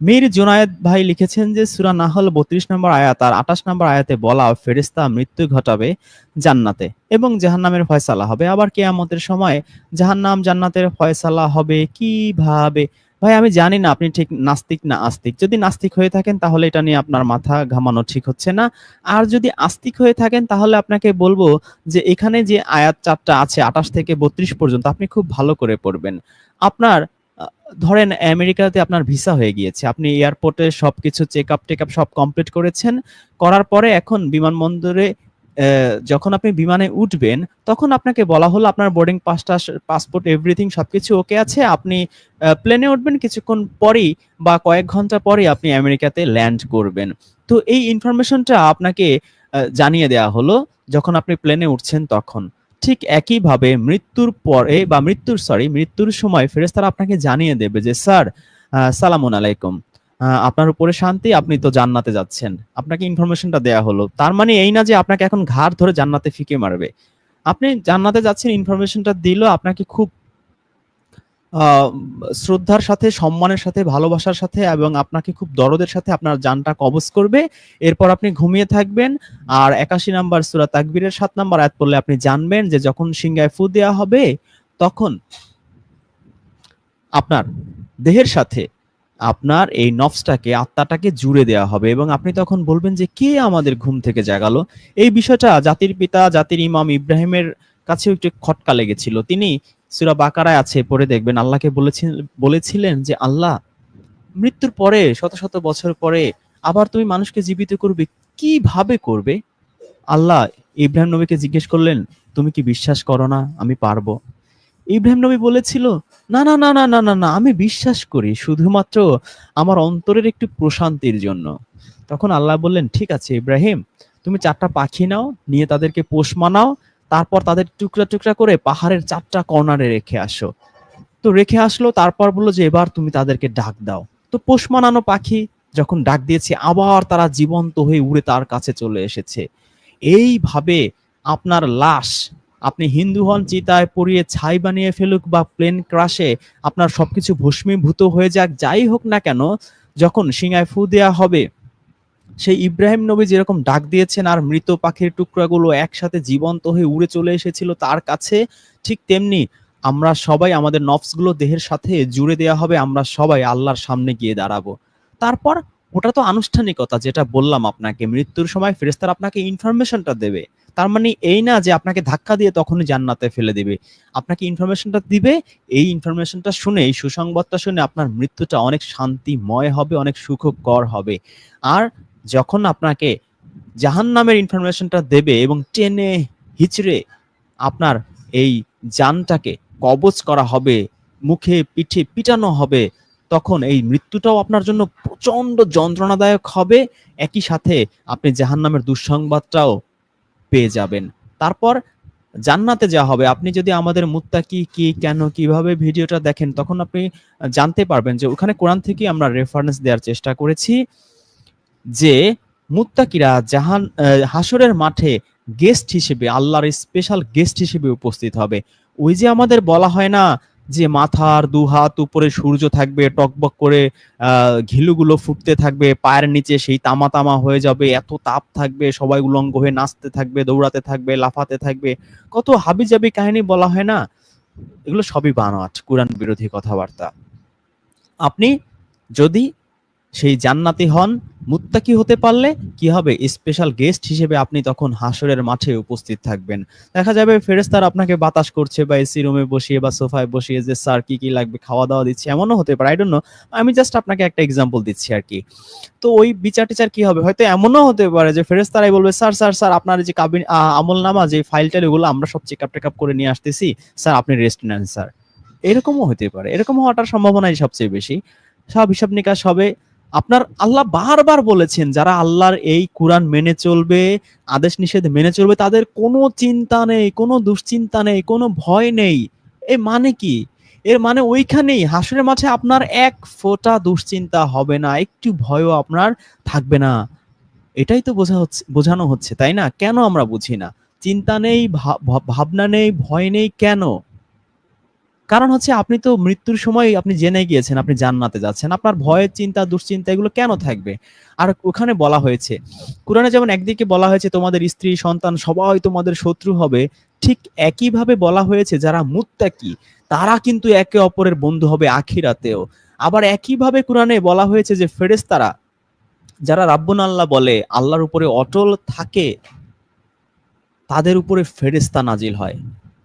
মীর জুনায়েদ ভাই লিখেছেন যে, সূরা নাহল 32 নম্বর আয়াত আর 28 নম্বর আয়াতে বলা ফেরেশতা মৃত্যু ঘটাবে জান্নাতে এবং জাহান্নামের ফয়সালা হবে। আবার কিয়ামতের সময় জাহান্নাম জান্নাতের ফয়সালা হবে কীভাবে? ভাই, আমি জানি না আপনি ঠিক নাস্তিক না আস্তিক। যদি নাস্তিক হয়ে থাকেন তাহলে এটা নিয়ে আপনার মাথা ঘামানো ঠিক হচ্ছে না। আর যদি আস্তিক হয়ে থাকেন তাহলে আপনাকে বলব যে, এখানে যে আয়াত চারটা আছে, আঠাশ থেকে বত্রিশ পর্যন্ত আপনি খুব ভালো করে পড়বেন। আপনার ধরেন আমেরিকাতে আপনার ভিসা হয়ে গিয়েছে, আপনি এয়ারপোর্টে সবকিছু চেক আপ টেক আপ সব কমপ্লিট করেছেন, করার পরে এখন বিমানবন্দরে যখন আপনি বিমানে উঠবেন, তখন আপনাকে বলা হলো আপনার বোর্ডিং পাসটা, পাসপোর্ট, এভরিথিং সবকিছু ওকে আছে, আপনি প্লেনে উঠবেন, কিছুক্ষণ পরেই বা কয়েক ঘণ্টা পরেই আপনি আমেরিকাতে ল্যান্ড করবেন। তো এই ইনফরমেশনটা আপনাকে জানিয়ে দেওয়া হলো, যখন আপনি প্লেনে উঠছেন তখন। ঠিক একইভাবে মৃত্যুর পরে বা মৃত্যুর সরি মৃত্যুর সময় ফেরেস্তারা আপনাকে জানিয়ে দেবে যে, স্যার সালামুন আলাইকুম। আপনার উপরে শান্তি, আপনি তো জান্নাতে যাচ্ছেন। আপনাকে ইনফরমেশনটা দেয়া হলো। তার মানে এই না যে আপনাকে এখন ঘাড় ধরে জান্নাতে ফিকে মারবে। আপনি জান্নাতে যাচ্ছেন ইনফরমেশনটা দিল, আপনাকে খুব শ্রদ্ধার সাথে, সম্মানের সাথে, ভালোবাসার সাথে এবং আপনাকে খুব দরদের সাথে আপনার জানটা কবজ করবে। এরপর আপনি ঘুমিয়ে থাকবেন আর একাশি নাম্বার সুরা তাকবীরের সাত নাম্বার আয়াত পড়লে আপনি জানবেন যে যখন সিংহায় ফু দেওয়া হবে, তখন আপনার দেহের সাথে আপনার এই নফসটাকে, আত্মাটাকে জুড়ে দেওয়া হবে এবং আপনি তখন বলবেন যে কে আমাদের ঘুম থেকে জাগালো? এই বিষয়টা জাতির পিতা, জাতির ইমাম ইব্রাহিমের কাছেও একটু খটকা লেগেছিল। তিনি সুরা বাকারায় আছে পরে দেখবেন। আল্লাহকে বলেছিলেন বলেছিলেন যে, আল্লাহ, মৃত্যুর পরে, শত শত বছর পরে আবার তুমি মানুষকে জীবিত করবে, কীভাবে করবে? আল্লাহ ইব্রাহিম নবীকে জিজ্ঞেস করলেন, তুমি কি বিশ্বাস করো না? আমি পারব। ইব্রাহিম নবী বলেছিল, না না না না না না না, আমি বিশ্বাস করি, শুধুমাত্র আমার অন্তরের একটু প্রশান্তির জন্য। তখন আল্লাহ বললেন, ঠিক আছে, ইব্রাহিম, তুমি চারটা পাখি নাও, নিয়ে তাদেরকে পোষ মানাও তারপর তাদের টুকরা টুকরা করে পাহাড়ের চারটা কর্নারে রেখে আসো। তো রেখে আসলো, তারপর বলল যে, এবার তুমি তাদেরকে ডাক দাও। তো পোষ মানানো পাখি যখন ডাক দিয়েছে, আবার তারা জীবন্ত হয়ে উড়ে তার কাছে চলে এসেছে। এইভাবে আপনার লাশ, আপনি হিন্দু হন, চিতায় পরিয়ে ছাই বানিয়ে ফেলুক বা প্লেন ক্রাশে আপনার সবকিছু ভস্মীভূত হয়ে যাক, যাই হোক না কেন, যখন সিংহায় ফু দেয়া হবে সেই ইব্রাহিম নবী যেরকম ডাক দিয়েছেন আর মৃত পাখির টুকরাগুলো একসাথে জীবন্ত হয়ে উড়ে চলে এসেছিল তার কাছে, ঠিক তেমনি আমরা সবাই আমাদের নফসগুলো দেহের সাথে জুড়ে দেওয়া হবে, আমরা সবাই আল্লাহর সামনে গিয়ে দাঁড়াবো। তারপর ওটা তো আনুষ্ঠানিকতা যেটা বললাম আপনাকে, মৃত্যুর সময় ফেরেস্তার আপনাকে ইনফরমেশনটা দেবে। তার মানে এই না যে আপনাকে ধাক্কা দিয়ে তখনই জান্নাতে ফেলে দিবে। আপনাকে ইনফরমেশনটা দিবে, এই ইনফরমেশনটা শুনে, এই সুসংবাদটা শুনে আপনার মৃত্যুটা অনেক শান্তিময় হবে, অনেক সুখকর হবে। আর যখন আপনাকে জাহান নামের ইনফরমেশনটা দেবে এবং টেনে হিচড়ে আপনার এই জানটাকে কবজ করা হবে, মুখে পিঠে পিটানো হবে, তখন এই মৃত্যুটাও আপনার জন্য প্রচণ্ড যন্ত্রণাদায়ক হবে। একই সাথে আপনি জাহান নামের দুঃসংবাদটাও পেয়ে যাবেন। তারপর জান্নাতে যা হবে। আপনি যদি আমাদের মুত্তাকি কি, কেন, কীভাবে ভিডিওটা দেখেন, তখন আপনি জানতে পারবেন যে ওখানে কোরআন থেকে আমরা রেফারেন্স দেওয়ার চেষ্টা করেছি। যে মুত্তাকিরা জাহান হাসরের মাঠে গেস্ট হিসেবে, আল্লাহর স্পেশাল গেস্ট হিসেবে উপস্থিত হবে। ওই যে আমাদের বলা হয় না যে মাথার দু হাত উপরে সূর্য থাকবে, টকবক করে ঘিলুগুলো ফুটতে থাকবে, পায়ের নিচে সেই তামা তামা হয়ে যাবে, এত তাপ থাকবে, সবাই উলঙ্গ হয়ে নাচতে থাকবে, দৌড়াতে থাকবে, লাফাতে থাকবে। কত হাবিজাবি কাহিনী বলা হয় না? এগুলো সবই বানোয়াট, কোরআন বিরোধী কথাবার্তা। আপনি যদি সেই জান্নাতি হন, মুত্তাকি হতে পারলে কি হবে? স্পেশাল গেস্ট হিসেবে আপনি তখন হাসরের মাঠে উপস্থিত থাকবেন। দেখা যাবে ফেরেস্তার আপনাকে বাতাস করছে বা এসি রুমে বসিয়ে বা সোফায় বসিয়ে যে স্যার কি কি লাগবে? খাওয়া দাওয়া দিচ্ছে। এমনও হতে পারে আই নো আমি জাস্ট আপনাকে একটা এক্সাম্পল দিচ্ছি আর কি। তো ওই বিচার টিচার কি হবে? হয়তো এমনও হতে পারে যে ফেরেস্তারাই বলবে স্যার স্যার স্যার আপনার যে কাবিন আমল নামা, যে ফাইলটা এগুলো আমরা সব চেক আপ টেক আপ করে নিয়ে আসতেছি স্যার আপনি রেস্ট নেন স্যার এরকমও হতে পারে। এরকম হওয়াটার সম্ভাবনাই সবচেয়ে বেশি। সব হিসাব নিকাশ হবে। আপনার আল্লাহ বারবার বলেছেন, যারা আল্লাহর এই কোরআন মেনে চলবে, আদেশ নিষেধ মেনে চলবে, তাদের কোনো চিন্তা নেই, কোনো দুশ্চিন্তা নেই, কোনো ভয় নেই। এ মানে কি? এর মানে ওইখানেই, হাসরের মাঠে আপনার এক ফোঁটা দুশ্চিন্তা হবে না, একটু ভয়ও আপনার থাকবে না। এটাই তো বোঝা হচ্ছে, বোঝানো হচ্ছে, তাই না? কেন আমরা বুঝি না? চিন্তা নেই ভাব- ভাবনা নেই, ভয় নেই, কেন? কারণ হচ্ছে আপনি তো মৃত্যুর সময় আপনি জেনে গিয়েছেন, আপনি জান্নাতে যাচ্ছেন। আপনার ভয়ের চিন্তা, দুশ্চিন্তা এগুলো কেন থাকবে? আর ওখানে বলা হয়েছে, কোরআনে যেমন একদিকে বলা হয়েছে, তোমাদের স্ত্রী, সন্তান সবাই তোমাদের শত্রু হবে, ঠিক একইভাবে বলা হয়েছে, যারা মুত্তাকি, তারা কিন্তু একে অপরের বন্ধু হবে আখিরাতেও। আবার একইভাবে কোরআনে বলা হয়েছে যে, ফেরেশতারা, যারা রাব্বুন আল্লাহ বলে, আল্লাহর উপরে অটল থাকে, তাদের উপরে ফেরেস্তা নাজিল হয়।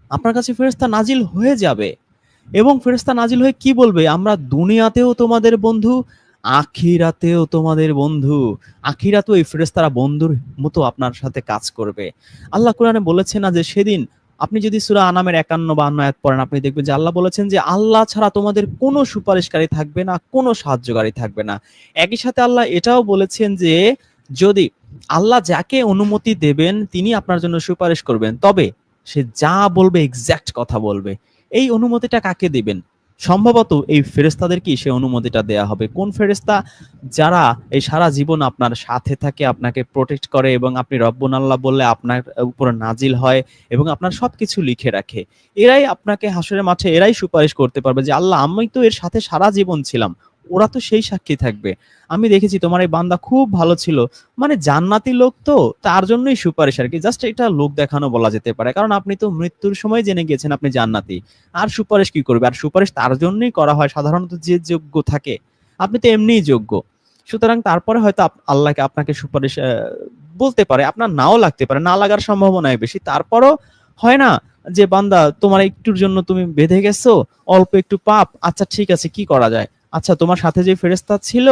আপনার কাছে ফেরেস্তা নাজিল হয়ে যাবে। এবং ফেরেস্তা নাজিল হয়ে কি বলবে? আমরা দুনিয়াতেও তোমাদের বন্ধু, আখিরাতেও তোমাদের বন্ধু। আখিরাতেও এই ফেরেস্তারা বন্ধুর মতো আপনার সাথে কাজ করবে। আল্লাহ কোরআনে বলেছে না যে সেদিন আপনি যদি সুরা আনামের একান্ন বা আয়াত পড়েন, আপনি দেখবেন যে আল্লাহ বলেছেন যে আল্লাহ ছাড়া তোমাদের কোনো সুপারিশকারী থাকবে না, কোনো সাহায্যকারী থাকবে না। একই সাথে আল্লাহ এটাও বলেছেন যে যদি আল্লাহ যাকে অনুমতি দেবেন, তিনি আপনার জন্য সুপারিশ করবেন। তবে সে যা বলবে এক্স্যাক্ট কথা বলবে। এই অনুমতিটা কাকে দিবেন? সম্ভবত এই ফেরেস্তাদেরকে সে অনুমতিটা দেয়া হবে। কোন ফেরেস্তা যারা এই সারা জীবন আপনার সাথে থাকে, আপনাকে প্রোটেক্ট করে এবং আপনি রব্বন আল্লাহ বললে আপনার উপর নাজিল হয় এবং আপনার সব কিছু লিখে রাখে। এরাই আপনাকে হাসরের মাঠে এরাই সুপারিশ করতে পারবে যে, আল্লাহ, আমি তো এর সাথে সারা জীবন ছিলাম। ওরা তো সেই সাক্ষী থাকবে। আমি দেখেছি তোমার এই বান্দা খুব ভালো ছিল। মানে জান্নাতি লোক তো, তার জন্যই সুপারিশ আর কি। জাস্ট এটা লোক দেখানো বলা যেতে পারে। কারণ আপনি তো মৃত্যুর সময় জেনে গিয়েছেন আপনি জান্নাতি। আর সুপারিশ কি করবে? আর সুপারিশ তার জন্যই করা হয়। সাধারণত যে যোগ্য থাকে, আপনি তো এমনিই যোগ্য। সুতরাং তারপরে হয়তো আল্লাহকে আপনাকে সুপারিশ বলতে পারে। আপনার নাও লাগতে পারে। না লাগার সম্ভাবনাই বেশি। তারপরও হয় না যে, বান্দা, তোমার একটুর জন্য তুমি বেঁধে গেছো, অল্প একটু পাপ। আচ্ছা ঠিক আছে, কি করা যায়? আচ্ছা তোমার সাথে যে ফেরেস্তা ছিল,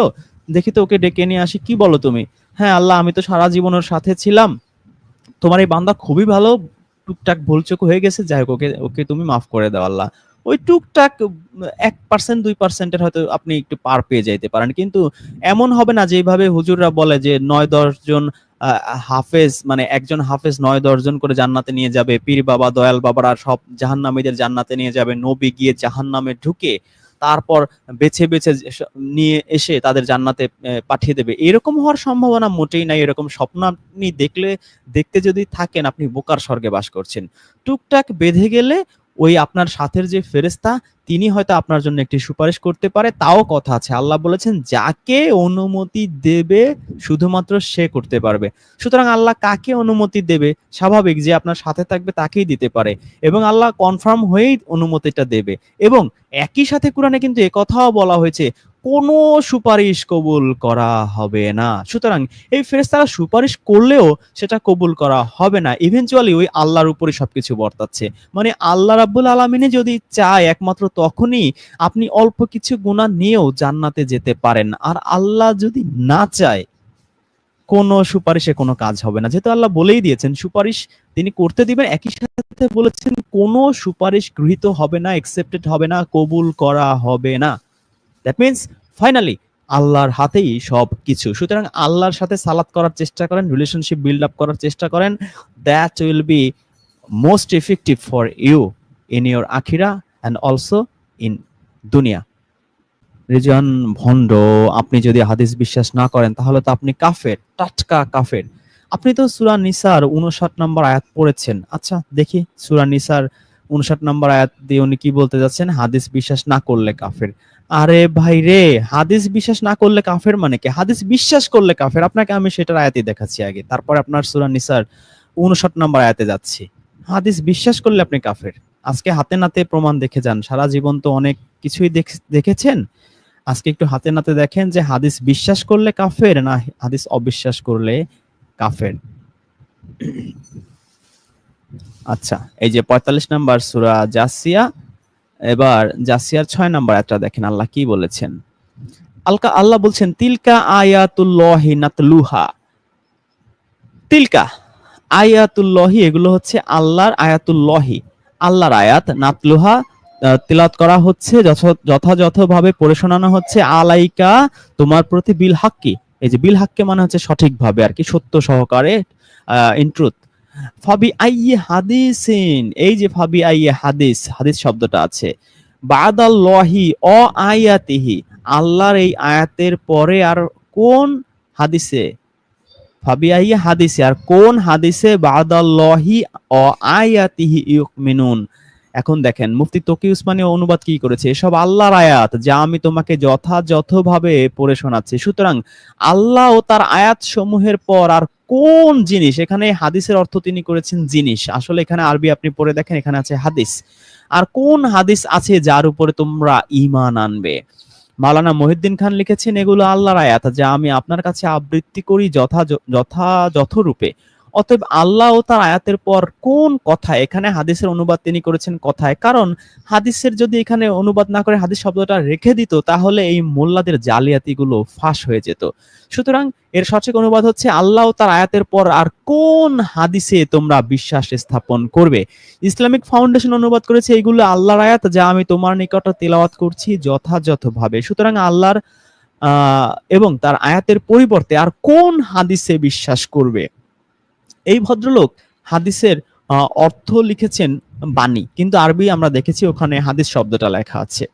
দেখি তো ওকে ডেকে নিয়ে আসি। কি বলো তুমি? হ্যাঁ আল্লাহ, আমি তো সারা জীবন ওর সাথে ছিলাম। তোমার এই বান্দা খুবই ভালো। টুকটাক ভুলচুক হয়ে গেছে। যাই হোক, ওকে ওকে তুমি মাফ করে দাও, আল্লাহ। ওই টুকটাক, এক পার্সেন্ট, দুই পার্সেন্টের হয়তো আপনি একটু পার পেয়ে যাইতে পারেন। কিন্তু এমন হবে না যেভাবে হুজুররা বলে যে নয়, দশ জন হাফেজ মানে একজন হাফেজ নয়, দশ জন করে জান্নাতে নিয়ে যাবে। পীর বাবা, দয়াল বাবারা সব জাহান্নামীদের জান্নাতে নিয়ে যাবে। নবী গিয়ে জাহান্নামে ঢুকে তারপর বেছে বেছে নিয়ে এসে তাদের জান্নাতে পাঠিয়ে দেবে। এরকম হওয়ার সম্ভাবনা মোটেই নাই, এরকম স্বপ্ন আপনি দেখলে, দেখতে যদি থাকেন, আপনি বোকার স্বর্গে বাস করছেন। টুকটাক বেঁধে গেলে ওই আপনার সাথের যে ফেরেস্তা তিনি হয়তো আপনার জন্য একটি সুপারিশ করতে পারে, তাও কথা আছে। আল্লাহ বলেছেন, যাকে অনুমতি দেবে, শুধুমাত্র সে করতে পারবে। সুতরাং আল্লাহ কাকে অনুমতি দেবে? স্বাভাবিক যে আপনার সাথে থাকবে, তাকেই দিতে পারে। এবং আল্লাহ কনফার্ম হয়েই অনুমতিটা দেবে। এবং একই সাথে কোরআনে কিন্তু কথাও বলা হয়েছে কোনো সুপারিশ কবুল করা হবে না। সুতরাং এই ফেরেস্তারা সুপারিশ করলেও সেটা কবুল করা হবে না। ইভেনচুয়ালি ওই আল্লাহর উপরে সবকিছু বর্তাচ্ছে। মানে আল্লাহ রাব্বুল আলমিনে যদি চায় একমাত্র তখনই আপনি অল্প কিছু গুণা নিয়েও জান্নাতে যেতে পারেন। আর আল্লাহ যদি না চায়, কোনো সুপারিশে কোনো কাজ হবে না। যেহেতু আল্লাহ বলেই দিয়েছেন, সুপারিশ তিনি করতে দিবেন। একই সাথে বলেছেন, কোনো সুপারিশ গৃহীত হবে না একসেপ্টেড হবে না, কবুল করা হবে না। দ্যাট মিনস ফাইনালি আল্লাহর হাতেই সব কিছু সুতরাং আল্লাহর সাথে সালাত করার চেষ্টা করেন রিলেশনশিপ বিল্ড আপ করার চেষ্টা করেন that will be most effective for you in your আখিরা and also in দুনিয়া। রিজন ভণ্ড, আপনি যদি হাদিস বিশ্বাস না করেন, তাহলে তো আপনি কাফের, টাটকা কাফের। আপনি তো সুরা নিসার উনষাট নম্বর আয়াত পড়েছেন। আচ্ছা দেখি সুরা নিসার উনষাট নম্বর আয়াত দিয়ে উনি কি বলতে যাচ্ছেন? হাদিস বিশ্বাস না করলে কাফের। আরে ভাই রে, হাদিস বিশ্বাস না করলে কাফের মানে কি? হাদিস বিশ্বাস করলে কাফের। আপনাকে আমি সেটার আয়াতই দেখাচ্ছি আগে। তারপর আপনার সুরা নিসার উনষাট নম্বর আয়াতে যাচ্ছি। হাদিস বিশ্বাস করলে আপনি কাফের। আজকে হাতে নাতে প্রমাণ দেখে যান। সারা জীবন তো অনেক কিছুই দেখ- দেখেছেন। আজকে একটু হাতে নাতে দেখেন যে হাদিস বিশ্বাস করলে কাফের না হাদিস অবিশ্বাস করলে কাফের। আচ্ছা এই যে পঁয়তাল্লিশ নাম্বার সুরা জাসিয়া এবার জাসিয়ার ছয় নাম্বার একটা দেখেন, আল্লাহ কি বলেছেন? আলকা, আল্লাহ বলছেন, তিলকা আয়াতুল্লাহি নাতলুহা। তিলকা আয়াতুল্লাহি, এগুলো হচ্ছে আল্লাহর আয়াতুল্লাহি। আল্লাহর আয়াত, নাতলুহা তিলাওয়াত করা হচ্ছে, যথ- যথাযথভাবে পড়ে শোনানো হচ্ছে, আলাইকা, তোমার প্রতি বিল হাক্কি। এই যে বিল হাক্কে মানে হচ্ছে সঠিকভাবে আর কি, সত্য সহকারে ইন ট্রুথ ফাবি হাদিসিন। এই যে ফাবি হাদিস হাদিস শব্দটা আছে। অ আয়াতিহি আল্লাহর এই আয়াতের পরে আর কোন হাদিসে? ফাবি হাদিসে। আর কোন হাদিসে? অ আয়াতিহি ইউমিনুন এখন দেখেন, মুফতি তকি উসমানী অনুবাদ কি করেছে? এসব আল্লাহর আয়াত যা আমি তোমাকে যথাযথভাবে পড়ে শোনাচ্ছি। সুতরাং আল্লাহ ও তার আয়াত সমূহের পর আর কোন জিনিস? এখানে হাদিসের অর্থ তিনি করেছেন জিনিস। আসলে এখানে আরবি আপনি পড়ে দেখেন, এখানে আছে হাদিস। আর কোন হাদিস আছে যার উপরে তোমরা ইমান আনবে? মালানা মহিউদ্দিন খান লিখেছেন, এগুলো আল্লাহর আয়াত যা আমি আপনার কাছে আবৃত্তি করি যথা যথাযথরূপে অতএব আল্লাহ ও তার আয়াতের পর কোন কথা এখানে হাদিসের অনুবাদ তিনি করেছেন কথায়। কারণ হাদিসের যদি এখানে অনুবাদ না করে হাদিস শব্দটা রেখে দিত, তাহলে এই মোল্লাদের জালিয়াতিগুলো ফাঁস হয়ে যেত। সুতরাং এর সঠিক অনুবাদ হচ্ছে আল্লাহ তার আয়াতের পর আর কোন হাদিসে তোমরা বিশ্বাস স্থাপন করবে? ইসলামিক ফাউন্ডেশন অনুবাদ করেছে এইগুলো আল্লাহর আয়াত যা আমি তোমার নিকট তেলাওয়াত করছি যথাযথভাবে। সুতরাং আল্লাহর এবং তার আয়াতের পরিবর্তে আর কোন হাদিসে বিশ্বাস করবে? এই ভদ্রলোক হাদিসের অর্থ লিখেছেন বাণী, কিন্তু আরবি আমরা দেখেছি ওখানে হাদিস শব্দটা লেখা আছে।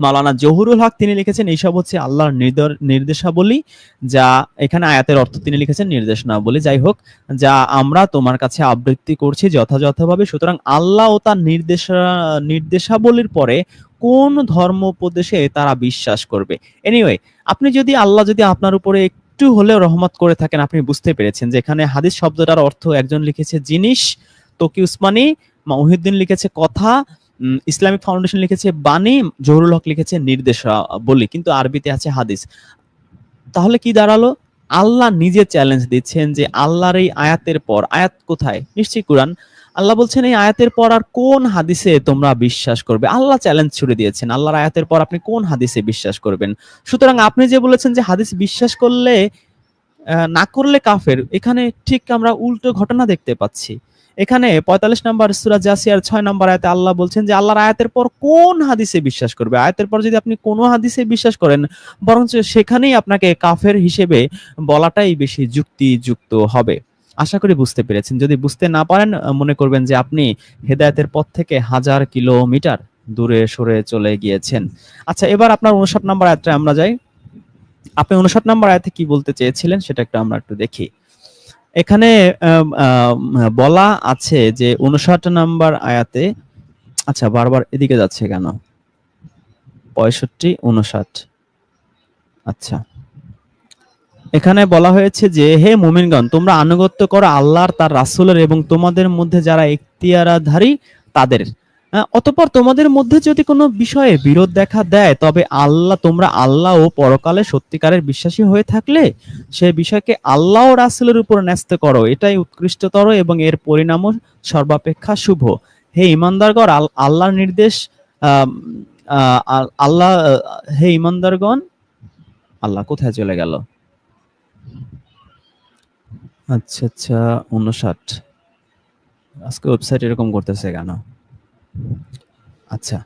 মালানা জহুরুল হক তিনি লিখেছেন, এইসব হচ্ছে আল্লাহর নির্দ- নির্দেশাবলী, যা এখানে আয়াতের অর্থ তিনি লিখেছেন নির্দেশনাবলী। যাই হোক, যা আমরা তোমার কাছে আবৃত্তি করছি যথাযথভাবে। সুতরাং আল্লাহ ও তার নির্দেশা, নির্দেশাবলীর পরে কোন ধর্ম উপদেশে তারা বিশ্বাস করবে? এনিওয়ে আপনি যদি, আল্লাহ যদি আপনার উপরে একটু হলেও রহমত করে থাকেন, আপনি বুঝতে পেরেছেন যে এখানে হাদিস শব্দটার অর্থ একজন লিখেছে জিনিস, তকি উসমানি মহিউদ্দিন লিখেছে কথা ইসলামিক ফাউন্ডেশন লিখেছে বাণী, জহুরুল হক লিখেছে নির্দেশা বলি কিন্তু আরবিতে আছে হাদিস। তাহলে কি দাঁড়াল? আল্লাহ নিজে চ্যালেঞ্জ দিচ্ছেন যে আল্লাহর এই আয়াতের পর, আয়াত কোথায়? নিশ্চয়ই কোরআন। আল্লাহ বলছেন, এই আয়াতের পর আর কোন হাদিসে তোমরা বিশ্বাস করবে? আল্লাহ চ্যালেঞ্জ ছুড়ে দিয়েছেন, আল্লাহর আয়াতের পর আপনি কোন হাদিসে বিশ্বাস করবেন? সুতরাং আপনি যে বলেছেন যে হাদিস বিশ্বাস করলে না করলে কাফের, এখানে ঠিক আমরা উল্টো ঘটনা দেখতে পাচ্ছি। এখানে পঁয়তাল্লিশ নম্বর সুরা জাসিয়ার ছয় নম্বর আয়াতে আল্লাহ বলছেন যে, আল্লাহর আয়াতের পর কোন হাদিসে বিশ্বাস করবে? আয়াতের পর যদি আপনি কোনো হাদিসে বিশ্বাস করেন, বরঞ্চ সেখানেই আপনাকে কাফের হিসেবে বলাটাই বেশি যুক্তিযুক্ত হবে। আশা করি বুঝতে পেরেছেন। যদি বুঝতে না পারেন মনে করবেন যে আপনি হেদায়তের পথ থেকে হাজার কিলোমিটার দূরে সরে চলে গিয়েছেন। আচ্ছা এবার আপনার উনষাট নম্বর আয়াতটা আমরা যাই। আপনি উনষাট নম্বর আয়াতে কি বলতে চেয়েছিলেন সেটা একটু আমরা একটু দেখি। এখানে বলা আছে যে উনষাট নাম্বার আয়াতে আচ্ছা বারবার এদিকে যাচ্ছে কেন? পঁয়ষট্টি, উনষাট। আচ্ছা। এখানে বলা হয়েছে যে, হে মুমিনগণ, তোমরা আনুগত্য করো আল্লাহর, তার রাসুলের এবং তোমাদের মধ্যে যারা এখতিয়ারাধারী, তাদের। অতঃপর তোমাদের মধ্যে যদি কোনো বিষয়ে বিরোধ দেখা দেয়, তবে আল্লাহ, তোমরা আল্লাহ ও পরকালে সত্যিকারের বিশ্বাসী হয়ে থাকলে সে বিষয়কে আল্লাহ ও রাসূলের উপর ন্যস্ত করো। এটাই উৎকৃষ্টতর এবং এর পরিণামও সর্বাপেক্ষা শুভ। হে ইমানদারগণ, আল- আল্লাহর নির্দেশ আল্লাহ, হে ইমানদারগণ, আল্লাহ কোথায় চলে গেল? আচ্ছা আচ্ছা উনষাট আজকে ওয়েবসাইট এরকম করতেছে কেন? আচ্ছা।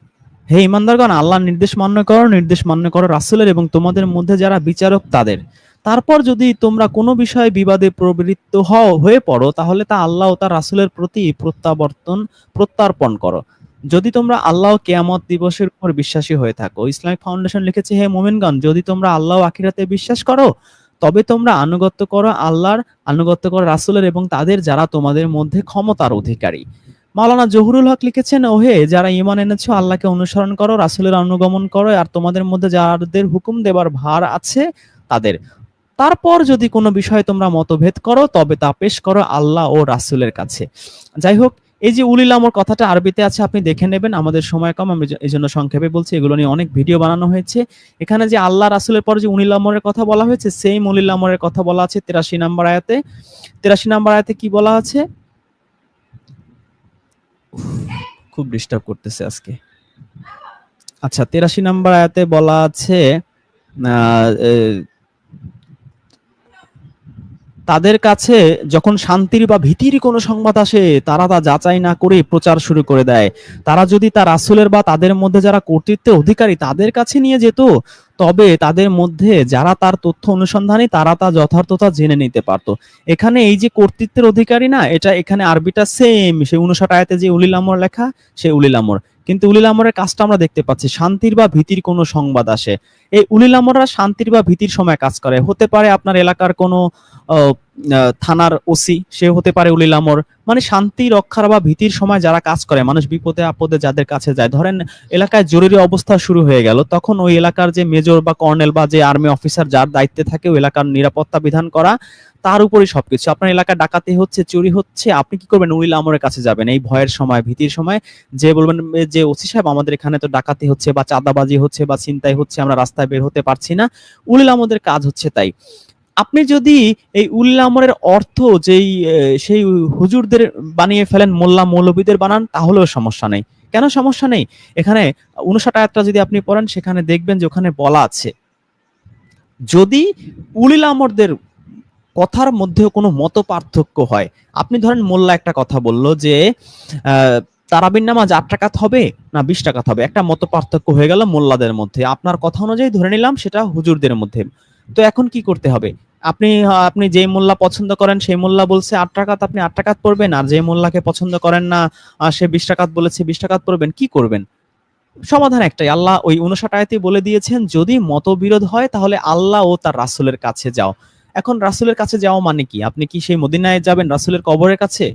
হে ইমানদারগণ, আল্লাহর নির্দেশ মান্য করো, নির্দেশ মান্য করো রাসূলের এবং তোমাদের মধ্যে যারা বিচারক তাদের। তারপর যদি তোমরা কোনো বিষয়ে বিবাদে প্রবৃত্ত হও, হয়ে পড়ো, তাহলে তা আল্লাহ ও তার রাসূলের প্রতি প্রত্যাবর্তন, প্রত্যার্পণ করো। যদি তোমরা আল্লাহ কেয়ামত দিবসের উপর বিশ্বাসী হয়ে থাকো, ইসলামিক ফাউন্ডেশন লিখেছে, হে মোমিনগণ, যদি তোমরা আল্লাহ আখিরাতে বিশ্বাস করো তবে তোমরা আনুগত্য করো আল্লাহর, আনুগত্য করো রাসূলের এবং তাদের যারা তোমাদের মধ্যে ক্ষমতার অধিকারী। মাওলানা জহুরুল হক লিখেছেন, ওহে, যারা ইমান এনেছো, আল্লাহকে অনুসরণ করো, রাসূলের অনুগমন করো, আর তোমাদের মধ্যে যাদের হুকুম দেবার ভার আছে তাদের। তারপর যদি কোনো বিষয়ে তোমরা মতভেদ করো, তবে তা পেশ করো আল্লাহ ও রাসূলের কাছে। যাই হোক এই যে উলিল আমর কথাটা আরবিতে আছে আপনি দেখে নেবেন আমাদের সময় কম আমি এই জন্য সংক্ষেপে বলছি এগুলো নিয়ে অনেক ভিডিও বানানো হয়েছে। এখানে যে আল্লাহ রাসূলের পর যে উনিল আমরের কথা বলা হয়েছে সেই উলিল আমরের কথা বলা আছে তেরাশি নাম্বার আয়াতে। তেরাশি নাম্বার আয়াতে কি বলা আছে? খুব ডিস্টার্ব করতেছে আজকে। আচ্ছা তেরাশি নাম্বার আয়াতে বলা আছে তাদের কাছে যখন শান্তির বা ভীতির কোনো সংবাদ আসে, তারা তা যাচাই না করে প্রচার শুরু করে দেয়। তারা যদি তার রাসূলের বা তাদের মধ্যে যারা কর্তৃত্বের অধিকারী তাদের কাছে নিয়ে যেত, তবে তাদের মধ্যে যারা তার তথ্য অনুসন্ধানী, তারা তা যথার্থতা জেনে নিতে পারতো। এখানে এই যে কর্তৃত্বের অধিকারী না, এটা এখানে আরবিটা সেম সে উনষাট আয়াতে যে উলিল আমর লেখা সে উলিল আমর। কিন্তু উলিল আমরের কাজটা আমরা দেখতে পাচ্ছি। শান্তির বা ভীতির কোনো সংবাদ আসে। এই উলিল শান্তির বা ভীতির সময় কাজ করে। হতে পারে আপনার এলাকার কোনো থানার ওসি, সে হতে পারে উলিল আমর। মানে শান্তি, রক্ষার বা ভীতির সময় যারা কাজ করে, মানুষ বিপদে, আপদে যাদের কাছে যায়। ধরেন এলাকায় জরুরি অবস্থা শুরু হয়ে গেল, তখন ওই এলাকার যে মেজর বা কর্নেল বা যে আর্মি অফিসার যার দায়িত্বে থাকে, ওই এলাকার নিরাপত্তা বিধান করা তার উপরই সবকিছু। আপনার এলাকা ডাকাতি হচ্ছে, চুরি হচ্ছে, আপনি কি করবেন? উইল আমরের কাছে যাবেন। এই ভয়ের সময়, ভীতির সময় যে বলবেন, যে ওসি সাহেব, আমাদের এখানে তো ডাকাতি হচ্ছে বা চাঁদাবাজি হচ্ছে বা ছিনতাই হচ্ছে, আমরা রাস্তায় বের হতে পারছি না। উলিল আমাদের কাজ হচ্ছে তাই। আপনি যদি এই উল্লা আমরের অর্থ যেই সেই হুজুরদের বানিয়ে ফেলেন, মোল্লা মৌলবীদের বানান, তাহলেও সমস্যা নেই। কেন সমস্যা নেই? এখানে উনষাট আয়াতটা যদি আপনি পড়েন, সেখানে দেখবেন যে ওখানে বলা আছে, যদি উলিল আমরদের কথার মধ্যে কোনো মত পার্থক্য হয়। আপনি ধরেন মোল্লা একটা কথা বলল যে আহ, তারাবির নামাজ আট টাকাত হবে না বিশ টাকাত হবে? একটা মত পার্থক্য হয়ে গেল মোল্লাদের মধ্যে। আপনার কথা অনুযায়ী ধরে নিলাম সেটা হুজুরদের মধ্যে। তো এখন কি করতে হবে? আপনি আপনি যে মোল্লা পছন্দ করেন সেই মোল্লা বলছে আট টাকাত আপনি আট টাকাত পড়বেন আর যে মোল্লাকে পছন্দ করেন না সে বিশ টাকাত বলেছে বিশ টাকাত পড়বেন কি করবেন? সমাধান একটাই। আল্লাহ ওই উনষাট আয়াতে বলে দিয়েছেন যদি মতবিরোধ হয় তাহলে আল্লাহ ও তার রাসূলের কাছে যাও। এখন রাসূলের কাছে যাওয়া মানে কি? আপনি কি সেই মদিনায় যাবেন রাসূলের কবরের কাছে?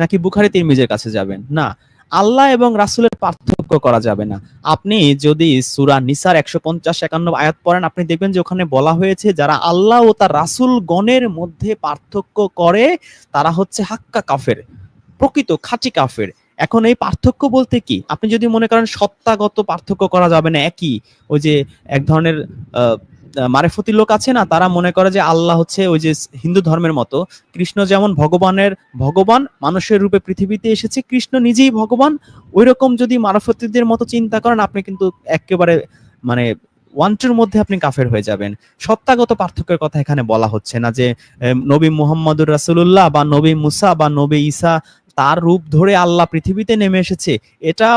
নাকি বুখারি, তিরমিজের কাছে যাবেন? না, আল্লাহ এবং রাসুলের পার্থক্য করা যাবে না। আপনি যদি সুরা নিসার একশো পঞ্চাশ একান্ন আয়াত পড়েন, আপনি দেখবেন যে ওখানে বলা হয়েছে, যারা আল্লাহ ও তার রাসূল গণের মধ্যে পার্থক্য করে, তারা হচ্ছে হাক্কা কাফের, প্রকৃত খাঁটি কাফের। এখন এই পার্থক্য বলতে কি? আপনি যদি মনে করেন সত্তাগত পার্থক্য করা যাবে না, একই। ওই যে এক ধরনের মারেফতি লোক আছে না, তারা মনে করে যে আল্লাহ হচ্ছে ওই যে হিন্দু ধর্মের মতো। কৃষ্ণ যেমন ভগবানের ভগবান, মানুষের রূপে পৃথিবীতে এসেছে, কৃষ্ণ নিজেই ভগবান। ওই রকম যদি মারফতিদের মতো চিন্তা করেন, আপনি কিন্তু একেবারে মানে ওয়ান্টের মধ্যে আপনি কাফের হয়ে যাবেন। সত্তাগত পার্থক্যের কথা এখানে বলা হচ্ছে না যে নবী মুহাম্মদুর রাসূলুল্লাহ বা নবী মুসা বা নবী ঈসা, তার রূপ ধরে আল্লাহ পৃথিবীতে নেমে এসেছে। এটা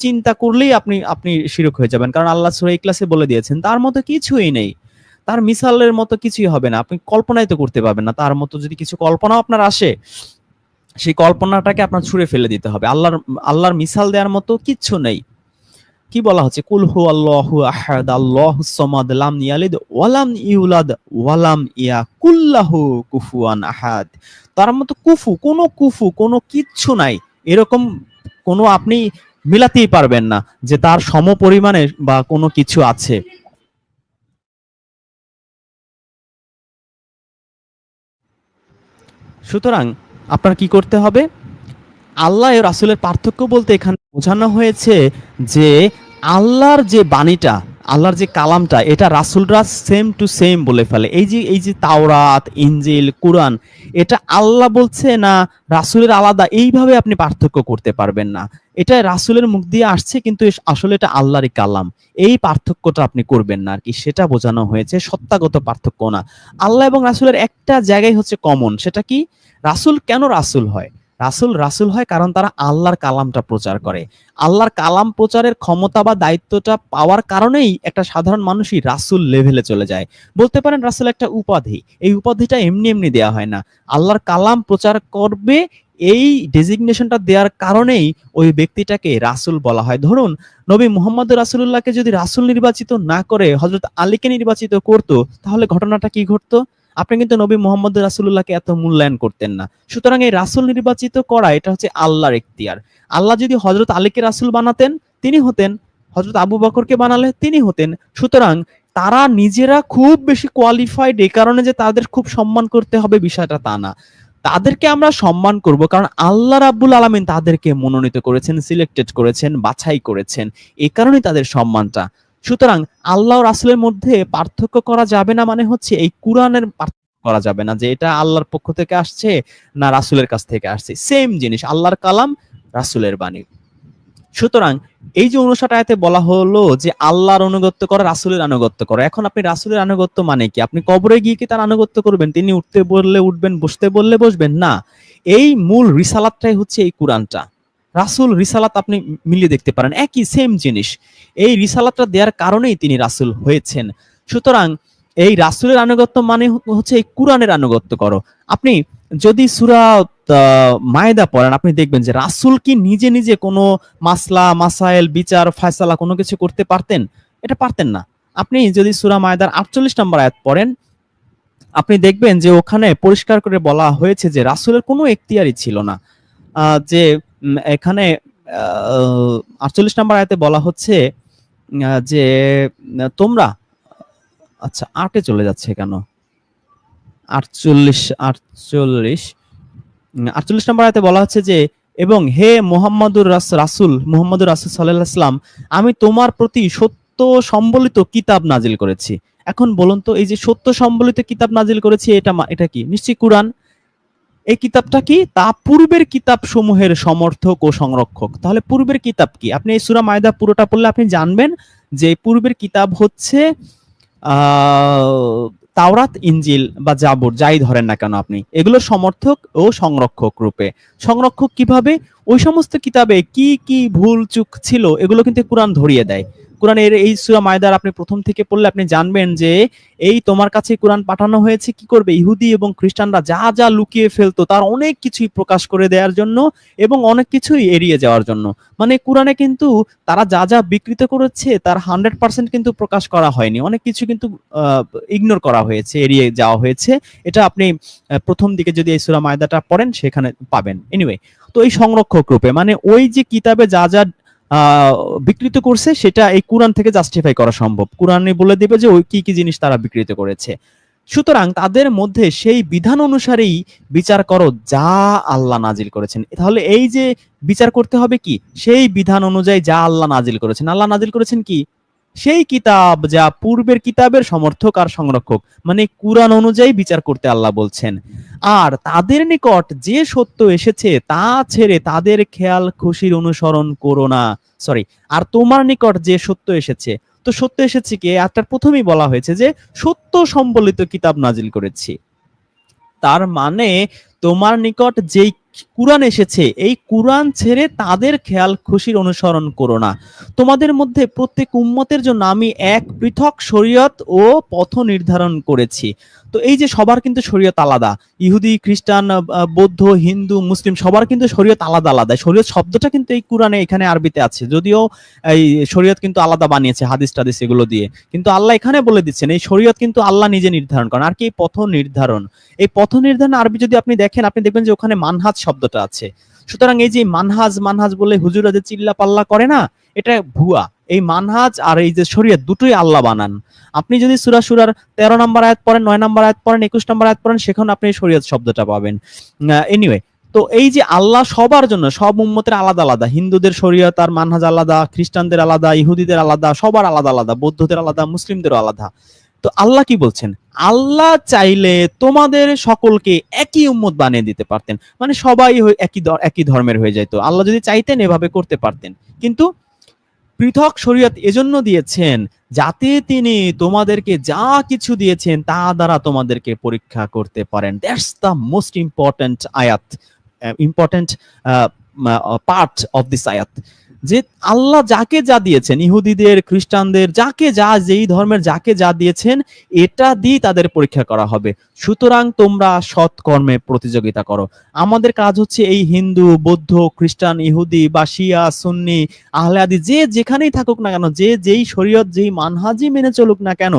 চিন্তা করলেই আপনি আপনি শিরক হয়ে যাবেন। কারণ আল্লাহ সূরা ক্লাসে বলে দিয়েছেন, তার মতো কিছুই নেই। তার মিসালের মতো কিছুই হবে না। আপনি কল্পনাই তো করতে পারবেন না। তার মতো যদি কিছু কল্পনাও আপনার আসে, সেই কল্পনাটাকে আপনার ছুঁড়ে ফেলে দিতে হবে। আল্লাহর আল্লাহর মিসাল দেওয়ার মতো কিচ্ছু নেই। কি বলা হচ্ছে? কুল হু আল্লাহু আহাদ, আল্লাহু সামাদ লাম ইয়ালিদ ওয়ালাম ইউলাদ ওয়ালাম ইয়া কুল্লাহু কুফুয়ান আহাদ। তার মতো কুফু, কোনো কুফু, কোনো কিচ্ছু নাই। এরকম কোনো আপনি মিলাতেই পারবেন না যে তার সম পরিমাণে বা কোনো কিছু আছে। সুতরাং আপনার কি করতে হবে? আল্লাহ রাসুলের পার্থক্য বলতে এখানে বোঝানো হয়েছে যে আল্লাহর যে বাণীটা আল্লাহর যে কালামটা, এটা রাসূলরা সেম টু সেম বলে ফেলে। এই যে এই যে তাওরাত ইঞ্জিল কুরআন, এটা আল্লাহ বলছে না রাসূলের আলাদা? এইভাবে আপনি পার্থক্য করতে পারবেন না। এটা রাসূলের মুখ দিয়ে আসছে, কিন্তু আসলে এটা আল্লাহরই কালাম। এই পার্থক্যটা আপনি করবেন না আর কি সেটা বোঝানো হয়েছে, সত্তাগত পার্থক্য না। আল্লাহ এবং রাসূলের একটা জায়গায় হচ্ছে কমন সেটা কি? রাসূল কেন রাসূল হয়? রাসূল রাসুল হয় কারণ তারা আল্লাহর কালামটা প্রচার করে। আল্লাহর কালাম প্রচারের ক্ষমতা বা দায়িত্বটা পাওয়ার কারণেই একটা সাধারণ মানুষই রাসূল লেভেলে চলে যায়। বলতে পারেন রাসুল একটা উপাধি। এই উপাধিটা এমনি এমনি দেয়া হয় না। আল্লাহর কালাম প্রচার করবে এই ডেজিগনেশনটা দেওয়ার কারণেই ওই ব্যক্তিটাকে রাসূল বলা হয়। ধরুন, নবী মোহাম্মদ রাসূলুল্লাহকে যদি রাসূল নির্বাচিত না করে, হযরত আলীকে নির্বাচিত করতো, তাহলে ঘটনাটা কি ঘটতো? আপনি কিন্তু নবী মোহাম্মদ রাসুল্লাহকে এত মূল্যায়ন করতেন না। সুতরাং এই রাসূল নির্বাচিত করা, এটা হচ্ছে আল্লাহর এখতিয়ার আল্লাহ যদি হজরত আলীকে রাসুল বানাতেন, তিনি হতেন। হযরত আবু বকরকে বানালে, তিনি হতেন। সুতরাং তারা নিজেরা খুব বেশি কোয়ালিফাইড এই কারণে যে তাদের খুব সম্মান করতে হবে বিষয়টা তা না। তাদেরকে আমরা সম্মান করব কারণ আল্লাহ রাব্বুল আলামিন তাদেরকে মনোনীত করেছেন সিলেক্টেড করেছেন, বাছাই করেছেন। এই কারণেই তাদের সম্মানটা। সুতরাং আল্লাহ রাসুলের মধ্যে পার্থক্য করা যাবে না মানে হচ্ছে এই কুরআনের পার্থক্য করা যাবে না যে এটা আল্লাহর পক্ষ থেকে আসছে না রাসুলের কাছ থেকে আসছে। সেম জিনিস, আল্লাহর কালাম রাসূলের বাণী। সুতরাং এই যে উনষাট বলা হলো যে আল্লাহর আনুগত্য করো, রাসুলের আনুগত্য করো। এখন আপনি রাসূলের আনুগত্য মানে কি? আপনি কবরে গিয়ে কি তার আনুগত্য করবেন? তিনি উঠতে বললে, উঠবেন, বসতে বললে বসবেন? না। এই মূল রিসালাতটাই হচ্ছে এই কোরআনটা। রাসূল রিসালাত আপনি মিলিয়ে দেখতে পারেন। একই সেম জিনিস। এই রিসালাতটা দেওয়ার কারণেই তিনি রাসূল হয়েছেন। সুতরাং এই রাসূলের আনুগত্য মানে হচ্ছে এই কোরআনের আনুগত্য করো। আপনি যদি সুরা মায়দা পড়েন, আপনি দেখবেন যে রাসূল কি নিজে নিজে কোনো মাসলা, মাসাইল, বিচার, ফয়সালা কোনো কিছু করতে পারতেন? এটা পারতেন না। আপনি যদি সুরা মায়দার আটচল্লিশ নম্বর আয়াত পড়েন, আপনি দেখবেন যে ওখানে পরিষ্কার করে বলা হয়েছে যে রাসুলের কোনো এখতিয়ারই ছিল না। যে এখানে আটচল্লিশ নম্বর আয়তে বলা হচ্ছে যে, তোমরা আচ্ছা আটে চলে যাচ্ছে কেন? আটচল্লিশ আটচল্লিশ আটচল্লিশ নম্বর আয়তে বলা হচ্ছে যে, এবং হে মোহাম্মদুর রাস- রাসূল, মোহাম্মদুর রাসুল সাল্লাম আমি তোমার প্রতি সত্য সম্বলিত কিতাব নাজিল করেছি। এখন বলুন তো, এই যে সত্য সম্বলিত কিতাব নাজিল করেছি, এটা এটা কি? নিশ্চয়ই কুরআন? এই কিতাবটা কি? তা পূর্বের কিতাব সমূহের সমর্থক ও সংরক্ষক। তাহলে পূর্বের কিতাব কি? আপনি এই সুরা মায়দা পুরোটা পড়লে আপনি জানবেন যে পূর্বের কিতাব হচ্ছে তাওরাত ইঞ্জিল বা জাবর, যাই ধরেন না কেন আপনি। এগুলো সমর্থক ও সংরক্ষক রূপে। সংরক্ষক কীভাবে? ওই সমস্ত কিতাবে কি কি ভুল চুক ছিল, এগুলো কিন্তু কোরআন ধরিয়ে দেয়। কোরআনের এই সূরা মায়দার আপনি প্রথম থেকে পড়লে আপনি জানবেন যে, এই তোমার কাছে কোরআন পাঠানো হয়েছে কি করবে? ইহুদি এবং খ্রিস্টানরা যা যা লুকিয়ে ফেলতো, তার অনেক কিছুই প্রকাশ করে দেওয়ার জন্য এবং অনেক কিছুই এড়িয়ে যাওয়ার জন্য। মানে কোরআনে কিন্তু তারা যা যা বিকৃত করেছে, তার হান্ড্রেড পার্সেন্ট কিন্তু প্রকাশ করা হয়নি। অনেক কিছু কিন্তু ইগনোর করা হয়েছে, এড়িয়ে যাওয়া হয়েছে। এটা আপনি প্রথম দিকে যদি এই সুরা মায়দাটা পড়েন, সেখানে পাবেন। এনিওয়ে তো এই সংরক্ষক রূপে মানে ওই যে কিতাবে যা যা বিকৃত করছে, সেটা এই কোরআন থেকে জাস্টিফাই করা সম্ভব। কোরআনে বলে দিবে যে ওই কি কি জিনিস তারা বিকৃত করেছে। সুতরাং তাদের মধ্যে সেই বিধান অনুসারেই বিচার করো যা আল্লাহ নাজিল করেছেন। তাহলে এই যে বিচার করতে হবে কি? সেই বিধান অনুযায়ী যা আল্লাহ নাজিল করেছেন। আল্লাহ নাজিল করেছেন কি? সেই কিতাব যা পূর্বের কিতাবের সমর্থক আর সংরক্ষক মানে কুরআন অনুযায়ী বিচার করতে আল্লাহ বলছেন। আর তাদের নিকট যে সত্য এসেছে তা ছেড়ে তাদের খেয়াল খুশির অনুসরণ করো না। সরি আর তোমার নিকট যে সত্য এসেছে, তো সত্য এসেছে কি? আত্মার প্রথমেই বলা হয়েছে যে, সত্য সম্বলিত কিতাব নাজিল করেছি। তার মানে তোমার নিকট যেই কুরআন এসেছে, এই কুরআন ছেড়ে তাদের খেয়াল খুশির অনুসরণ করো না। তোমাদের মধ্যে প্রত্যেক উম্মতের জন্য আমি এক পৃথক শরীয়ত ও পথ নির্ধারণ করেছি। তো এই যে সবার কিন্তু শরীয়ত আলাদা। ইহুদি, খ্রিস্টান বৌদ্ধ, হিন্দু, মুসলিম সবার কিন্তু শরীয়ত আলাদা আলাদা। শরীয়ত শব্দটা কিন্তু এই কোরআনে, এখানে আরবিতে আছে। যদিও এই শরীয়ত কিন্তু আলাদা বানিয়েছে, হাদিস টাদিস এগুলো দিয়ে। কিন্তু আল্লাহ এখানে বলে দিচ্ছেন, এই শরীয়ত কিন্তু আল্লাহ নিজে নির্ধারণ করেন। আর কি এই পথ নির্ধারণ? এই পথ নির্ধারণ আরবি যদি আপনি দেখেন, আপনি দেখবেন যে ওখানে মানহাজ শব্দটা আছে। সুতরাং এই যে মানহাজ মানহাজ বলে হুজুরা যে চিল্লা পাল্লা করে না, এটা ভুয়া। এই মানহাজ আর এই যে শরীয়ত দুটোই আল্লাহ বানান। আপনি যদি সুরা সুরার তেরো নম্বর আয়াত পড়েন, নয় নম্বর আয়াত পড়েন, একুশ নম্বর আয়াত পড়েন, সেখানে আপনি শরীয়ত শব্দটা পাবেন। এনিওয়ে তো এই যে আল্লাহ সবার জন্য সব উম্মতের আলাদা আলাদা, হিন্দুদের শরীয়ত আর মানহাজ আলাদা, খ্রিস্টানদের আলাদা, ইহুদিদের আলাদা, সবার আলাদা আলাদা, বৌদ্ধদের আলাদা, মুসলিমদেরও আলাদা। তো আল্লাহ কি বলছেন? আল্লাহ চাইলে তোমাদের সকলকে একই উম্মত বানিয়ে দিতে পারতেন। মানে সবাই একই একই ধর্মের হয়ে যেত আল্লাহ যদি চাইতেন এভাবে করতে পারতেন। কিন্তু পৃথক শরীয়ত এজন্য দিয়েছেন যাতে তিনি তোমাদেরকে যা কিছু দিয়েছেন তা দ্বারা তোমাদেরকে পরীক্ষা করতে পারেন। দ্যাটস দ্য মোস্ট ইম্পর্ট্যান্ট আয়াত ইম্পর্ট্যান্ট পার্ট অফ দিস আয়াত যে আল্লাহ যাকে যা দিয়েছেন, ইহুদিদের, খ্রিস্টানদের, যাকে যা, যেই ধর্মের যাকে যা দিয়েছেন, এটা দিয়ে তাদের পরীক্ষা করা হবে। সুতরাং তোমরা সৎ কর্মে প্রতিযোগিতা করো। আমাদের কাজ হচ্ছে এই হিন্দু, বৌদ্ধ, খ্রিস্টান, ইহুদি বা শিয়া, সুন্নি, আহলে আদি যে যেখানেই থাকুক না কেন, যে যেই শরীয়ত, যেই মানহাজি মেনে চলুক না কেন,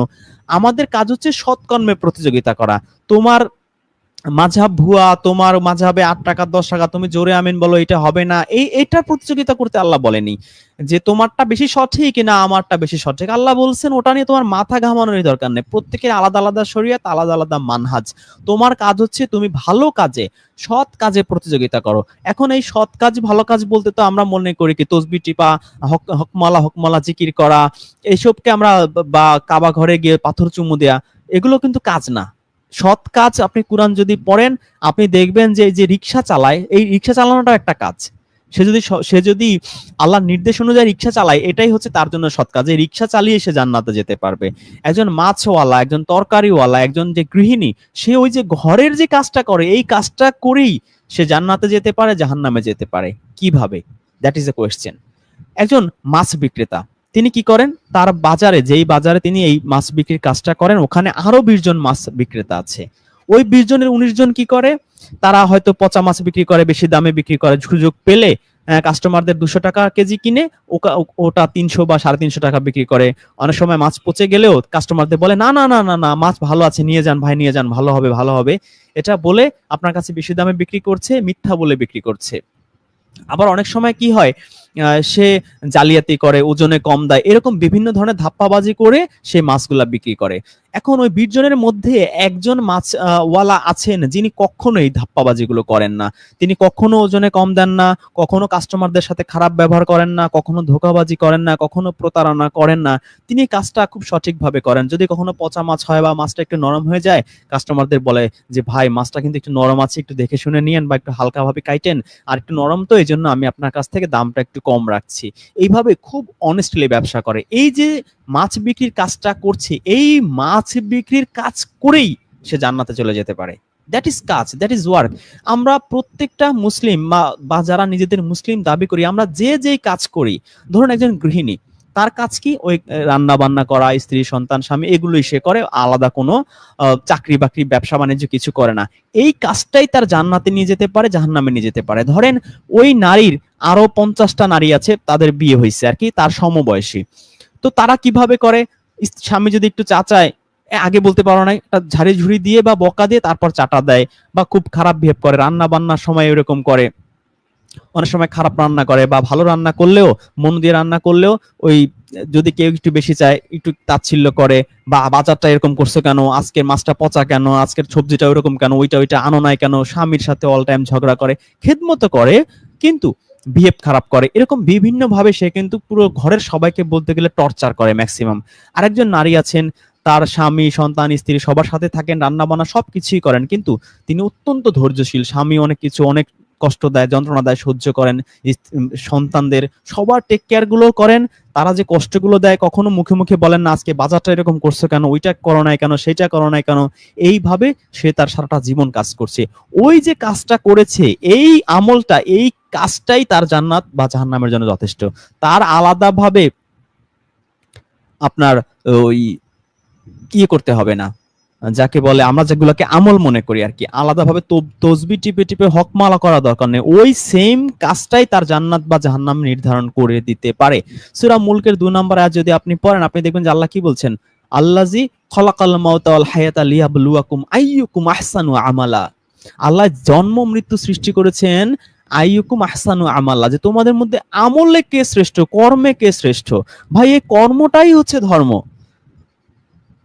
আমাদের কাজ হচ্ছে সৎকর্মে প্রতিযোগিতা করা। তোমার মাঝাব ভুয়া, তোমার মাঝাবে আট টাকা, দশ টাকা, তুমি জোরে আমিন বলো, এটা হবে না। এই এটার প্রতিযোগিতা করতে আল্লাহ বলেনি। যে তোমারটা বেশি সঠিক না আমারটা বেশি সঠিক। আল্লাহ বলছেন, ওটা নিয়ে তোমার মাথা ঘামানোর দরকার নেই। প্রত্যেকের আলাদা আলাদা শরীয়ত, আলাদা আলাদা মানহাজ। তোমার কাজ হচ্ছে তুমি ভালো কাজে, সৎ কাজে প্রতিযোগিতা করো। এখন এই সৎ কাজ, ভালো কাজ বলতে তো আমরা মনে করি কি, তসবি টিপা, হক- হকমালা হকমালা জিকির করা, এইসবকে আমরা বা কাবা ঘরে গিয়ে পাথর চুমু দেয়া, এগুলো কিন্তু কাজ না। সৎ কাজ আপনি কোরআন যদি পড়েন, আপনি দেখবেন যে যে রিক্সা চালায়, এই রিক্সা চালানোটা একটা কাজ। সে যদি সে যদি আল্লাহর নির্দেশ অনুযায়ী রিক্সা চালায়, এটাই হচ্ছে তার জন্য সৎ কাজ। এই রিক্সা চালিয়ে সে জান্নাতে যেতে পারবে। একজন মাছওয়ালা, একজন তরকারিওয়ালা, একজন যে গৃহিণী, সে ওই যে ঘরের যে কাজটা করে, এই কাজটা করেই সে জান্নাতে যেতে পারে, জাহান্নামে যেতে পারে। কীভাবে? দ্যাট ইজ এ কোয়েশ্চেন একজন মাছ বিক্রেতা তিনি কি করেন? তার বাজারে, যেই বাজারে তিনি এই মাছ বিক্রির কাজটা করেন, ওখানে আরও বিশ জন মাছ বিক্রেতা আছে। ওই বিশ জনের উনিশ জন কি করে? তারা হয়তো পচা মাছ বিক্রি করে, বেশি দামে বিক্রি করে। সুযোগ পেলে কাস্টমারদের দুশো টাকা কেজি কিনে ওটা তিনশো বা সাড়ে তিনশো টাকা বিক্রি করে। অনেক সময় মাছ পচে গেলেও কাস্টমারদের বলে, না না না না না, মাছ ভালো আছে, নিয়ে যান ভাই, নিয়ে যান, ভালো হবে ভালো হবে। এটা বলে আপনার কাছে বেশি দামে বিক্রি করছে, মিথ্যা বলে বিক্রি করছে। আবার অনেক সময় কি হয় সে জালিয়াতি করে, ওজনে কম দেয়, এরকম বিভিন্ন ধরনের ধাপ্পাবাজি করে সে মাছগুলা বিক্রি করে। এখন ওই বিশ জনের মধ্যে একজন মাছ ওয়ালা আছেন যিনি কখনোই ধাপ্পাবাজিগুলো করেন না। তিনি কখনো ওজনে কম দেন না, কখনো কাস্টমারদের সাথে খারাপ ব্যবহার করেন না, কখনো ধোকাবাজি করেন না, কখনো প্রতারণা করেন না। তিনি কাজটা খুব সঠিকভাবে করেন। যদি কখনো পচা মাছ হয় বা মাছটা একটু নরম হয়ে যায় কাস্টমারদের বলে যে, ভাই, মাছটা কিন্তু একটু নরম আছে, একটু দেখে শুনে নিয়েন বা একটু হালকাভাবে কাইটেন, আর একটু নরম তো এই জন্য আমি আপনার কাছ থেকে দামটা একটু কম রাখছি। এইভাবে খুব অনেস্টলি ব্যবসা করে। এই যে মাছ বিক্রির কাজটা করছে, এই মাছ বিক্রির কাজ করেই সে জান্নাতে চলে যেতে পারে। দ্যাট ইজ কাজ দ্যাট ইজ ওয়ার্ক আমরা প্রত্যেকটা মুসলিম বা- যারা নিজেদের মুসলিম দাবি করি, আমরা যে যেই কাজ করি, ধরুন একজন গৃহিণী, তার কাজ কি? ওই রান্না বান্না করা, স্ত্রী, সন্তান, স্বামী, এগুলোই সে করে, আলাদা কোনো চাকরি বাকরি, ব্যবসা বাণিজ্য কিছু করে না। এই কাজটাই তার জান্নাতে নিয়ে যেতে পারে, জাহান্নামে নিয়ে যেতে পারে। ধরেন ওই নারীর আরও পঞ্চাশটা নারী আছে, তাদের বিয়ে হয়েছে আর কি, তার সমবয়সী। তো তারা কীভাবে করে? স্বামী যদি একটু চা চায় আগে বলতে পারো না একটা ঝাড়ি ঝুড়ি দিয়ে বা বকা দিয়ে তারপর চাটা দেয় বা খুব খারাপ বিহেভ করে রান্না বান্নার সময় এরকম করে। অনেক সময় খারাপ রান্না করে বা ভালো রান্না করলেও, মন দিয়ে রান্না করলেও ওই, যদি কেউ একটু বেশি চায়, একটু তাচ্ছিল্য করে বা বাজারটা এরকম করছ কেন? আজকের মাছটা পচা কেন? আজকের সবজিটা ওইরকম কেন? ওইটা ওইটা আনো নাই কেন? স্বামীর সাথে অল টাইম ঝগড়া করে, খেদমতো করে, কিন্তু বিহেভ খারাপ করে। এরকম বিভিন্ন ভাবে সে কিন্তু পুরো ঘরের সবাইকে বলতে গেলে টর্চার করে ম্যাক্সিমাম আরেকজন নারী আছেন, তার স্বামী, সন্তান, স্ত্রী সবার সাথে থাকেন রান্না বান্না সবকিছুই করেন, কিন্তু তিনি অত্যন্ত ধৈর্যশীল। স্বামী অনেক কিছু, অনেক কষ্ট দেয়, যন্ত্রণা দেয়, সহ্য করেন সন্তানদের সবার টেক কেয়ারগুলো করেন। তারা যে কষ্টগুলো দেয়, কখনো মুখে মুখে বলেন না, আজকে বাজারটা এরকম করছ কেন? ওইটা করো নাই কেন? সেটা করো নাই কেন? এইভাবে সে তার সারাটা জীবন কাজ করছে। ওই যে কাজটা করেছে, এই আমলটা, এই কাজটাই তার জান্নাত বা জাহান্নামের জন্য যথেষ্ট। তার আলাদাভাবে আপনার ওই কি করতে হবে না। যাকে বলে আমরা যেগুলোকে আমল মনে করি আর কি। আলাদাভাবে তসবি টিপে টিপে হকমালা করা দরকার নেই। ওই সেম কাজটাই তার জান্নাত বা জাহান্নাম নির্ধারণ করে দিতে পারে। সূরা মুলকের দুই নম্বর আজ যদি আপনি পড়েন, আপনি দেখবেন যে আল্লাহ কি বলছেন? আল্লাজি খলাকাল মাউতা ওয়াল হায়াতা আইয়ুকুম আহসানু আমালা। আল্লাহ জন্ম, মৃত্যু সৃষ্টি করেছেন আইয়ুকুম আহসানু আমাল্লা যে তোমাদের মধ্যে আমলে কে শ্রেষ্ঠ, কর্মে কে শ্রেষ্ঠ? ভাই, এই কর্মটাই হচ্ছে ধর্ম।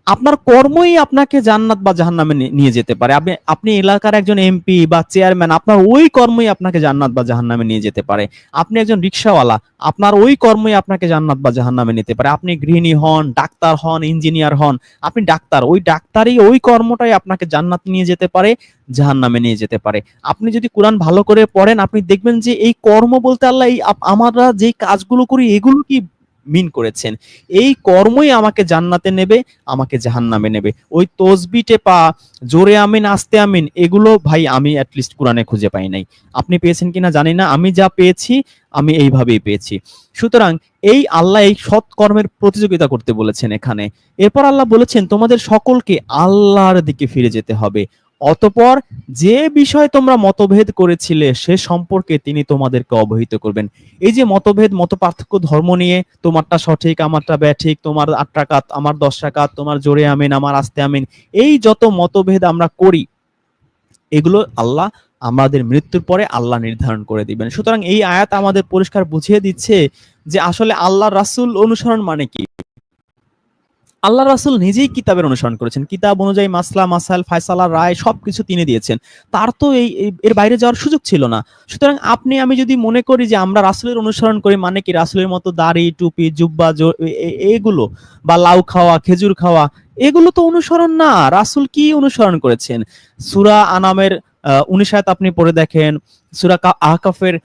আপনার কর্মই আপনাকে জান্নাত বা জাহান্নামে নিয়ে যেতে পারে। আপনি আপনি এলাকার একজন এমপি বা চেয়ারম্যান আপনার ওই কর্মই আপনাকে জান্নাত বা জাহান্নামে নিয়ে যেতে পারে। আপনি একজন রিক্সাওয়ালা, আপনার ওই কর্মই আপনাকে জান্নাত বা জাহান্নামে নিতে পারে। আপনি গৃহিণী হন, ডাক্তার হন ইঞ্জিনিয়ার হন, আপনি ডাক্তার, ওই ডাক্তারই ওই কর্মটাই আপনাকে জান্নাত নিয়ে যেতে পারে, জাহান্নামে নিয়ে যেতে পারে। আপনি যদি কোরআন ভালো করে পড়েন, আপনি দেখবেন যে এই কর্ম বলতে আল্লাহ এই আমরা যেই কাজগুলো করি, এগুলো কি মিন করেছেন। এই কর্মই আমাকে জান্নাতে নেবে, আমাকে জাহান্নামে নেবে। ওই তসবি টেপা, জোরে আমিন, আস্তে আমিন, এগুলো ভাই আমি অ্যাটলিস্ট কোরআনে খুঁজে পাই নাই। আপনি পেয়েছেন কিনা জানি না, আমি যা পেয়েছি, আমি এইভাবেই পেয়েছি। সুতরাং এই আল্লাহ এই সৎ কর্মের প্রতিযোগিতা করতে বলেছেন এখানে। এরপর আল্লাহ বলেছেন, তোমাদের সকলকে আল্লাহর দিকে ফিরে যেতে হবে। অতপর যে বিষয়ে তোমরা মতভেদ করেছিলে, সে সম্পর্কে তিনি তোমাদেরকে অবহিত করবেন। এই যে মতভেদ মত পার্থক্য ধর্ম নিয়ে, তোমারটা সঠিক, আমারটা ব্যাঠিক, তোমার আট টাকাত আমার দশ টাকাত তোমার জোরে আমিন, আমার আস্তে আমিন, এই যত মতভেদ আমরা করি, এগুলো আল্লাহ আমাদের মৃত্যুর পরে আল্লাহ নির্ধারণ করে দিবেন। সুতরাং এই আয়াত আমাদের পরিষ্কার বুঝিয়ে দিচ্ছে যে আসলে আল্লাহ রাসূল অনুসরণ মানে কি? আল্লাহ রাসুল নিজেই কিতাবের অনুসরণ করেছেন। কিতাব অনুযায়ী মাসলা মাসাল ফায়সালা, রায় সবকিছু তিনি দিয়েছেন। তার তো এই এর বাইরে যাওয়ার সুযোগ ছিল না। সুতরাং আপনি, আমি যদি মনে করি যে আমরা রাসুলের অনুসরণ করি মানে কি রাসুলের মতো দাড়ি, টুপি, জুব্বা এগুলো বা লাউ খাওয়া, খেজুর খাওয়া, এগুলো তো অনুসরণ না। রাসুল কি অনুসরণ করেছেন? সুরা আনামের উনিশ আয়াত আপনি পড়ে দেখেন, সুরা আহকাফের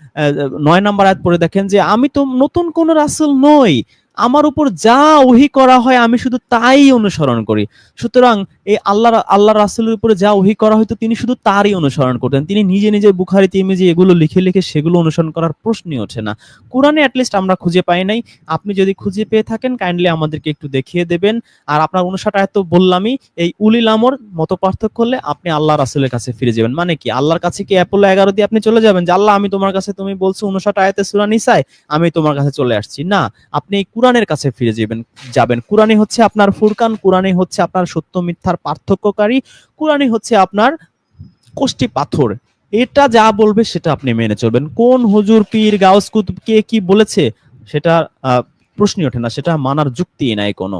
নয় নম্বর আয়াত পড়ে দেখেন যে, আমি তো নতুন কোন রাসুল নই। আমার উপর যা ওহি করা হয় আমি শুধু তাই অনুসরণ করি। সুতরাং এই আল্লাহ আল্লাহ রাসুলের উপরে যা ওহি করা হয়তো তিনি শুধু তারই অনুসরণ করতেন। তিনি নিজে নিজে বুখারি তিমিজি এগুলো লিখে লিখে সেগুলো অনুসরণ করার প্রশ্নই ওঠে না। কোরআনে অ্যাটলিস্ট আমরা খুঁজে পাই নাই। আপনি যদি খুঁজে পেয়ে থাকেন কাইন্ডলি আমাদেরকে একটু দেখিয়ে দেবেন। আর আপনার উনষাট এত বললামই, এই উলিল আমর মত পার্থক্য হলে আপনি আল্লাহ রাসুলের কাছে ফিরে যাবেন। মানে কি? আল্লাহর কাছে কি অ্যাপোলো এগারো দিয়ে আপনি চলে যাবেন? যে, আল্লাহ, আমি তোমার কাছে তুমি বলছো উনষাট আয়াতে সুরা নিসায়, আমি তোমার কাছে চলে আসছি। না, আপনি এই কোরআনের কাছে ফিরে যাবেন যাবেন। কোরআনই হচ্ছে আপনার ফুরকান, কোরআনই হচ্ছে আপনার সত্য মিথ্যার পার্থক্যকারী। কোরআনই হচ্ছে আপনার কোষ্টি পাথর। এটা যা বলবে সেটা আপনি মেনে চলবেন। কোন হুজুর, পীর, গাউস কুতুব কে কি বলেছে, সেটা প্রশ্নই ওঠে না। সেটা মানার যুক্তি নাই কোনো।